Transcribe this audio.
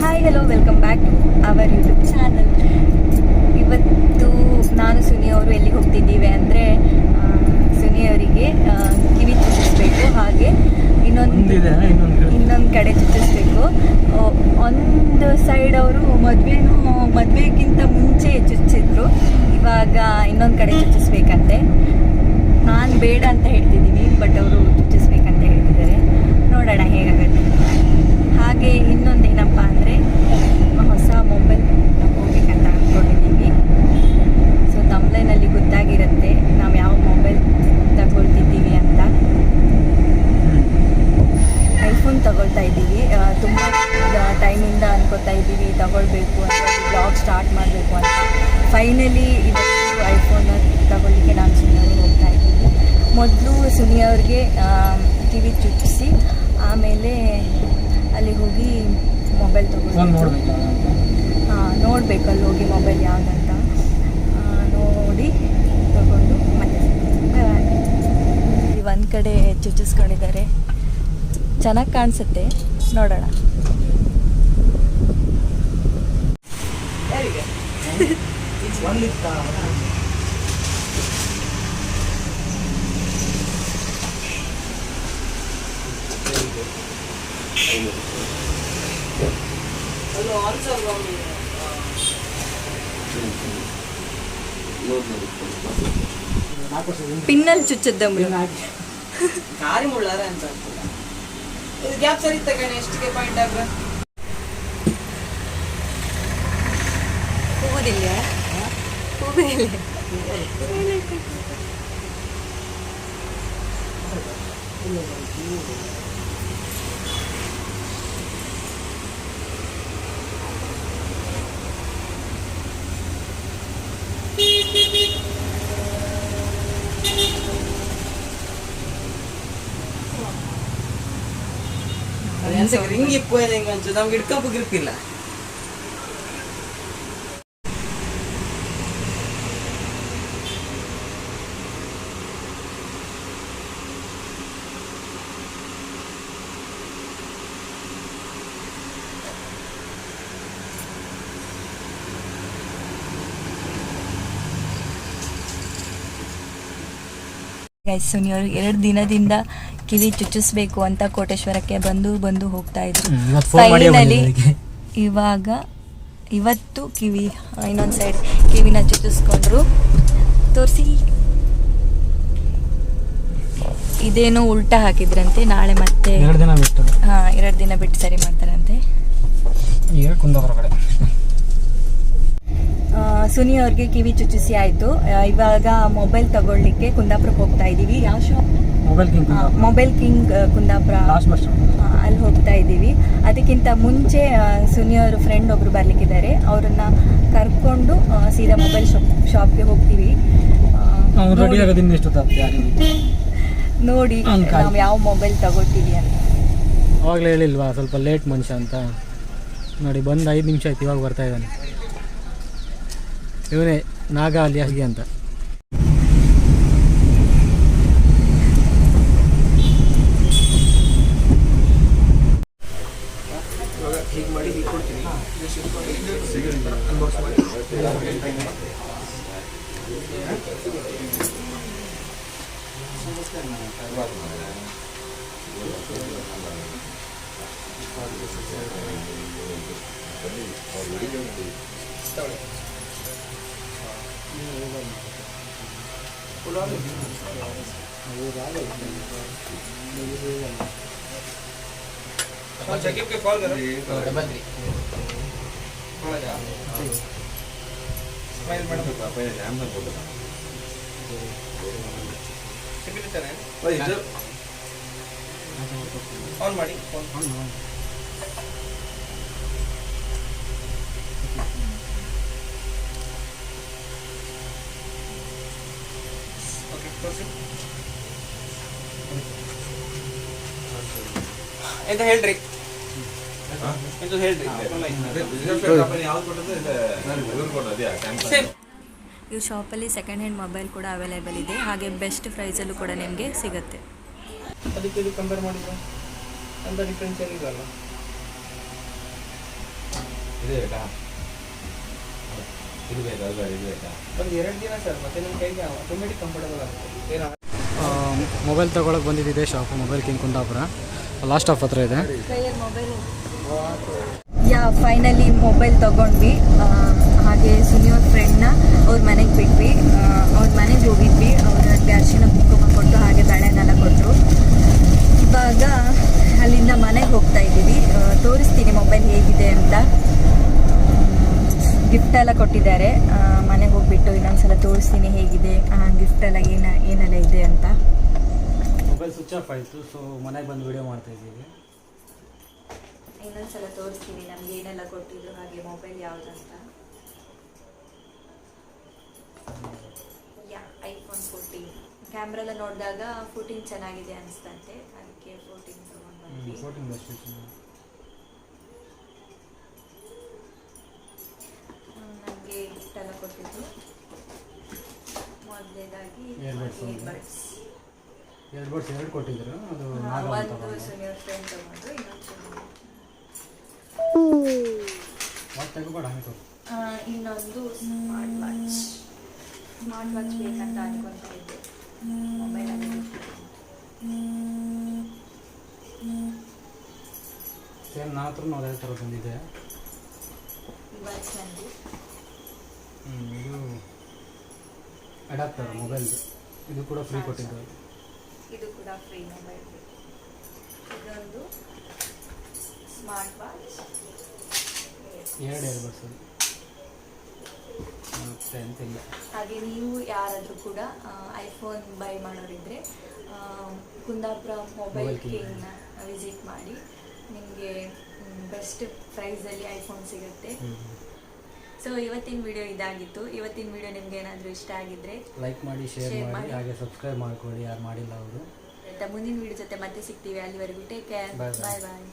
Hi hello welcome back to our YouTube channel ಇವತ್ತು ನಾನು ಸುನಿ ಅವರು ಎಲ್ಲಿಗೆ ಹೋಗ್ತಿದ್ದೀವಿ ಅಂದರೆ ಸುನಿ ಅವರಿಗೆ ಕಿವಿ ಚುಚ್ಚಿಸ್ಬೇಕು. ಹಾಗೆ ಇನ್ನೊಂದು ಇನ್ನೊಂದು ಕಡೆ. ಚುಚ್ಚಿಸ್ಬೇಕು. ಒಂದು ಸೈಡ್ ಅವರು ಮದುವೆನೂ ಮದುವೆಗಿಂತ ಮುಂಚೆ ಚುಚ್ಚಿದ್ರು. ಇವಾಗ ಇನ್ನೊಂದು ಕಡೆ ಚುಚ್ಚಿಸ್ಬೇಕಂತೆ ನಾನು ಬೇಡ ಅಂತ ಹೇಳ್ತಿದ್ದೀನಿ ಬಟ್ ಅವರು ಚುಚ್ಚಿಸ್ಬೇಕಂತ ಹೇಳ್ತಿದ್ದಾರೆ ನೋಡೋಣ ಹೇಗಾಗುತ್ತೆ ಹಾಗೆ ಇನ್ನೊಂದೇನಪ್ಪ ಅಂದರೆ ಹೊಸ ಮೊಬೈಲ್ ತಗೋಬೇಕಂತ ಅಂದ್ಕೊಂಡಿದ್ದೀವಿ ಸೊ ತಮ್ಲೈನಲ್ಲಿ ಗೊತ್ತಾಗಿರುತ್ತೆ ನಾವು ಯಾವ ಮೊಬೈಲ್ ತಗೊಳ್ತಿದ್ದೀವಿ ಅಂತ. ಐಫೋನ್ ತಗೊಳ್ತಾ ಇದ್ದೀವಿ. ತುಂಬ ಟೈಮಿಂದ ಅನ್ಕೋತಾ ಇದ್ದೀವಿ, ತಗೊಳ್ಬೇಕು ಅಂತ ಬ್ಲಾಗ್ ಸ್ಟಾರ್ಟ್ ಮಾಡಬೇಕು ಅಂತ. ಫೈನಲಿ ಇದು ಐಫೋನ್ ತಗೊಳ್ಳಿಕ್ಕೆ ನಾನು ಸುನಿಯವ್ರಿಗೆ ಹೋಗ್ತಾ ಇದ್ದೀನಿ. ಮೊದಲು ಸುನಿಯವ್ರಿಗೆ ಕಿವಿ ಚುಚ್ಚಿಸಿ, ಆಮೇಲೆ ಅಲ್ಲಿ ಹೋಗಿ ಮೊಬೈಲ್ ತಗೊಂಡು ಹಾಂ ನೋಡಬೇಕು ಅಲ್ಲಿ ಹೋಗಿ ಮೊಬೈಲ್ ಯಾವುದಂತ. ನೋಡಿ ತಗೊಂಡು ಮತ್ತೆ ಒಂದು ಕಡೆ ಚುಚ್ಚಿಸ್ಕೊಂಡಿದ್ದಾರೆ ಚೆನ್ನಾಗಿ ಕಾಣಿಸುತ್ತೆ. ನೋಡೋಣ. ನಾಲ್ಕು ವರ್ಷ ಹಿಂದೆ ಪಿನ್ನಲ್ಲಿ ಚುಚ್ಚಿದ್ದಮ್ಮ ಕಾರಿ ಮುಳ್ಳಾರ ಅಂತ ಅನ್ಕೊಂಡೆ. ಇದು ಗ್ಯಾಪ್ ಸರಿ ತಗಣ ಎಷ್ಟಿಗೆ ಪಾಯಿಂಟ್ ಆಗ ಹೋಗುದಿಲ್ಲ ಹೋಗುದಿಲ್ಲ ರಿಂಗ್ ಇಪ್ಪು ಹೆಂಗ ಅಂಚು ನಮ್ಗೆ ಹಿಡ್ಕಂಪು ಗ್ರಿಪ್ಪಿಲ್ಲ ಗೈಸ್ ಸುನಿಯವರು ಎರಡು ದಿನದಿಂದ ಕಿವಿ ಚುಚ್ಚಿಸ್ಬೇಕು ಅಂತ ಕೋಟೇಶ್ವರಕ್ಕೆ ಬಂದು ಬಂದು ಹೋಗ್ತಾ ಇದ್ರು. ಫೈನಲಿ ಇವಾಗ ಇವತ್ತು ಕಿವಿ ಇನ್ನೊಂದು ಸೈಡ್ ಕಿವಿನ ಚುಚ್ಚಿಸ್ಕೊಂಡ್ರು. ತೋರಿಸಿ. ಇದೇನೋ ಉಲ್ಟಾ ಹಾಕಿದ್ರಂತೆ ನಾಳೆ ಮತ್ತೆ ಎರಡು ದಿನ ಬಿಟ್ಟು. ಹಾ ಎರಡು ದಿನ ಬಿಟ್ಟು ಸರಿ ಮಾಡ್ತಾರಂತೆ. ಈಗ ಕುಂದಾಪುರ ಕಡೆ. ಸುನಿ ಅವ್ರಿಗೆ ಕಿವಿ ಚುಚ್ಚಿಸಿ ಆಯಿತು. ಇವಾಗ ಮೊಬೈಲ್ ತಗೊಳ್ಳಿಕ್ಕೆ ಕುಂದಾಪುರಕ್ಕೆ ಹೋಗ್ತಾ ಇದ್ದೀವಿ. ಯಾವ shop mobile king mobile king Kundapura. ಅಲ್ಲಿ ಹೋಗ್ತಾ ಇದ್ದೀವಿ. ಅದಕ್ಕಿಂತ ಮುಂಚೆ ಆ, ಸುನಿ ಅವ್ರ ಫ್ರೆಂಡ್ ಒಬ್ರು ಬರ್ಲಿಕ್ಕಿದ್ದಾರೆ. ಅವ್ರನ್ನ ಕರ್ಕೊಂಡು ಸೀದಾ ಮೊಬೈಲ್ ಶಾಪ್ ಶಾಪ್ಗೆ ಹೋಗ್ತೀವಿ. ನೋಡಿ. ನಾವು ಯಾವ ಮೊಬೈಲ್ ತಗೋತೀವಿ ಅಂತ. ಅವಾಗಲೇ ಹೇಳಿಲ್ವಾ ಸ್ವಲ್ಪ ಲೇಟ್ ಮನುಷ್ಯ ಅಂತ. ನೋಡಿ ಬಂದು ಐದು ನಿಮಿಷ ಆಯ್ತು ಇವಾಗ ಬರ್ತಾ ಇದ್ದಾನೆ. ಇವನೇ ನಾಗ ಅಲ್ಲಿ ಹಾಗೆ ಅಂತ. ಹೀಗೆ ಮಾಡಿ जकीब के कॉल करो डबल थ्री थोड़ा जा स्माइल मैडम पापा ये जाम ना बोल रहा सिग्नेचर है भाई इधर ऑन मारी ऑन ऑन ಎಂತ ಹೇಳ್ರಿ? ಎಂತ ಹೇಳ್ರಿ? ಈ ಶಾಪಲ್ಲಿ ಸೆಕೆಂಡ್ ಹ್ಯಾಂಡ್ ಮೊಬೈಲ್ ಕೂಡ ಅವೈಲೇಬಲ್ ಇದೆ. ಹಾಗೆ ಬೆಸ್ಟ್ ಪ್ರೈಸಲ್ಲೂ ಕೂಡ ನಿಮಗೆ ಸಿಗುತ್ತೆ. ಅದಕ್ಕೆ ಇದು ಕಂಪೇರ್ ಮಾಡಿದ್ರೆ ಅಂತ ಡಿಫ್ರೆನ್ಸ್ ಏನಿಲ್ಲ ಇದೆ ಬೇಕಾ? ಇದು ಬೇಕಾ? ಇದು ಬೇಕಾ? ಒಂದು ಎರಡು ದಿನ ಸರ್ ಮತ್ತೆ ನಿಮ್ಮ ಕೈಗೆ ಆಟೋಮೆಟಿಕ್ ಕಂಫರ್ಟಬಲ್ ಆಗುತ್ತೆ? ಮೊಬೈಲ್ ತೊಗೊಳಕ್ಕೆ ಬಂದಿದ್ದಿದೆ shop mobile king Kundapura. Last of ಹತ್ರ ಇದೆ. ಮೊಬೈಲ್. ಯಾ ಫೈನಲಿ ಮೊಬೈಲ್ ತಗೊಂಡ್ವಿ. ಹಾಗೆ ಸುನಿಯೋರ್ ಫ್ರೆಂಡ್ನ ಅವ್ರ ಮನೆಗೆ ಬಿಟ್ವಿ. ಅವ್ರ ಮನೆಗೆ ಹೋಗಿದ್ವಿ. ಅವ್ರಿಗೆ ಅರ್ಶಿನ ಕುಂಕುಮ ಕೊಟ್ಟು ಹಾಗೆ ಬಳೆನೆಲ್ಲ ಕೊಟ್ಟರು ಇವಾಗ ಅಲ್ಲಿಂದ ಮನೆಗೆ ಹೋಗ್ತಾ ಇದ್ದೀವಿ. ತೋರಿಸ್ತೀನಿ ಮೊಬೈಲ್ ಹೇಗಿದೆ ಅಂತ. ಗಿಫ್ಟ್ ಎಲ್ಲ ಕೊಟ್ಟಿದ್ದಾರೆ. ತೋರಿಸ್ತೀನಿ ಹೇಗಿದೆ? ಗಿಫ್ಟ್ ಎಲ್ಲ ಏನ ಏನೆಲ್ಲ ಇದೆ ಅಂತ? ಮೊಬೈಲ್ ಸ್ವಿಚ್ ಆಫ್ ಆಯಿತು ಸೊ ಮನೆಗೆ ಬಂದು ವಿಡಿಯೋ ಮಾಡ್ತಾ ಇದ್ದೀವಿ. ಇನ್ನೊಂದ್ಸಲ ತೋರಿಸ್ತೀನಿ ನಮ್ಗೆ ಏನೆಲ್ಲ ಕೊಟ್ಟಿದ್ರು ಹಾಗೆ ಮೊಬೈಲ್ ಯಾವುದಂತ ಯಾ ಐಫೋನ್ ಫೋರ್ಟೀನ್ ಕ್ಯಾಮ್ರಾ ನೋಡಿದಾಗ ಫೋರ್ಟೀನ್ ಚೆನ್ನಾಗಿದೆ ಅನಿಸ್ತಂತೆ ಅದಕ್ಕೆ ಫೋರ್ಟೀನ್ ತಗೊಂಡು ಬಂದ್ವಿ ಫೋರ್ಟೀನ್ ಬೆಸ್ಟ್ ನನಗೆ ಗಿಫ್ಟ್ ಎಲ್ಲ ಕೊಟ್ಟಿದ್ದು Earbuds ಇಯರ್ಬಡ್ಸ್ ಎರಡು ಎರಡು ಕೊಟ್ಟಿದ್ರು ಅದು ಒಂದು ತಗೊಂಡು ಸುನಿಯರ್ ಫ್ರೆಂಡ್ ತಗೊಂಡು ಇನ್ನೊಂದು ತಗೋಬೇಡ ಆ, ಇನ್ನೊಂದು ಸ್ಮಾರ್ಟ್ ವಾಚ್ ಸ್ಮಾರ್ಟ್ ವಾಚ್ ಬೇಕಂತ ಅನ್ಕೊಂತ ಇದ್ದೆ ಮೊಬೈಲಲ್ಲಿ ಸೇಮ್ ನಾ ಹತ್ರ ಅದೇ ಥರ ಬಂದಿದೆ. ಹ್ಞೂ ವಾಚ್ ನಂದು. ಹ್ಮ್, ಇದು ಅಡಾಪ್ಟರ್ ಮೊಬೈಲ್. ಇದು ಕೂಡ ಫ್ರೀ ಕೊಟ್ಟಿದ್ದು ಇದು ಕೂಡ ಫ್ರೀ ಮೊಬೈಲ್. ಇದೊಂದು ಸ್ಮಾರ್ಟ್ ವಾಚ್ ಎರಡು ಎರಡು ಬರ್ಸ್ ಮತ್ತೆ ಎಂತಿಲ್ಲ. ಹಾಗೆ ನೀವು ಯಾರಾದರೂ ಕೂಡ ಐಫೋನ್ ಬೈ ಮಾಡೋರಿದ್ರೆ ಕುಂದಾಪುರ ಮೊಬೈಲ್. ಕಿಂಗ್ನ ವಿಸಿಟ್ ಮಾಡಿ. ನಿಮಗೆ ಬೆಸ್ಟ್ ಪ್ರೈಸಲ್ಲಿ ಐಫೋನ್ ಸಿಗುತ್ತೆ. ಸೊ ಇವತ್ತಿನ ವಿಡಿಯೋ ಇದಾಗಿತ್ತು. ಇವತ್ತಿನ ವಿಡಿಯೋ ನಿಮ್ಗೆ ಏನಾದರೂ ಇಷ್ಟ ಆಗಿದ್ರೆ ಲೈಕ್ ಮಾಡಿ ಶೇರ್ ಮಾಡಿ. ಹಾಗೆ ಸಬ್ಸ್ಕ್ರೈಬ್ ಮಾಡ್ಕೊಳ್ಳಿ. ಯಾರು ಮಾಡಿಲ್ಲ ಅವರು. ಮುಂದಿನ ವಿಡಿಯೋ ಜೊತೆ ಮತ್ತೆ ಸಿಗ್ತೀವಿ. ಅಲ್ಲಿವರೆಗೂ ಟೇಕ್ ಕೇರ್. ಬಾಯ್ ಬಾಯ್